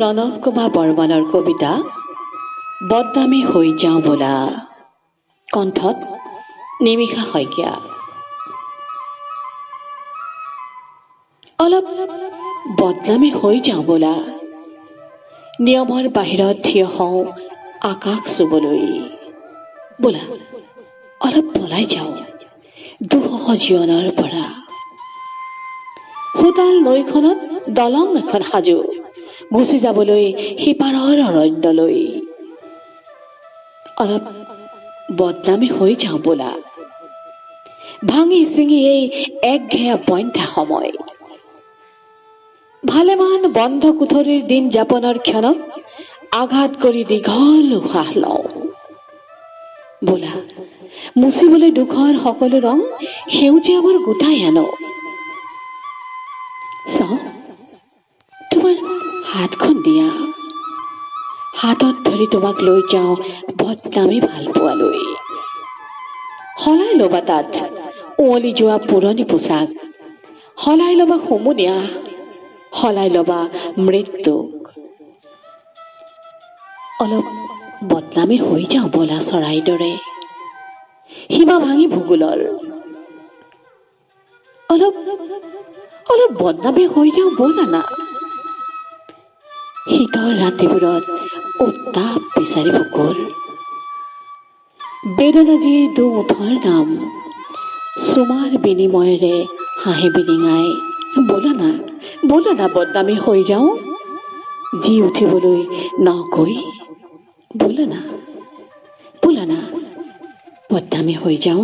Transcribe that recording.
প্ৰণৱ কুমাৰ বৰ্মনৰ কবিতা বদনামী হৈ যাওঁ বোলা। কণ্ঠত নিমিষা শইকীয়া। অলপ বদনামী হৈ যাওঁ বোলা। নিয়মৰ বাহিৰত থিয় হওঁ আকাশ চুবলৈ। বোলা অলপ পলাই যাওঁ দুসহ জীৱনৰ পৰা। সোঁতাল নৈখনত দলং এখন সাজো। গুচি যাবলৈ সিপাৰৰ অৰণ্যলৈ। অলপ বদনামী হৈ যাওঁ বোলা। ভাঙি চিঙি এই একঘেয়া বন্ধ্যা সময়। ভালেমান বন্ধ কোঠৰীৰ দিন যাপনৰ ক্ষণক আঘাত কৰি দীঘল উশাহ লওঁ। বোলা, মুচিবলৈ দুখৰ সকলো ৰং সেউজীয়াবোৰ গোটাই আনো। চাওঁ হাতখন দিয়া। হাতত ধৰি তোমাক লৈ যাওঁ বদনামী ভাল পোৱালৈ সলাই ল'বা তাত উৱলি যোৱা পুৰণি পোচাক সলাই ল'বা হুমুনিয়া। সলাই ল'বা মৃত্যুক অলপ বদনামী হৈ যাওঁ বলা চৰাইৰ দৰে। সীমা ভাঙি ভূগোলৰ। অলপ অলপ বদনামী হৈ যাওঁ ব'লা না। শীতৰ ৰাতিবোৰত উত্তাপ বিচাৰি বুকুৰ বেদনাজী দুমুঠৰ নাম চুমাৰ বিনিময়েৰে হাঁহি বিৰিঙাই ব'লা না ব'লা না বদনামী হৈ যাওঁ। জি উঠিবলৈ নকৈ ব'লা না ব'লা না বদনামী হৈ যাওঁ।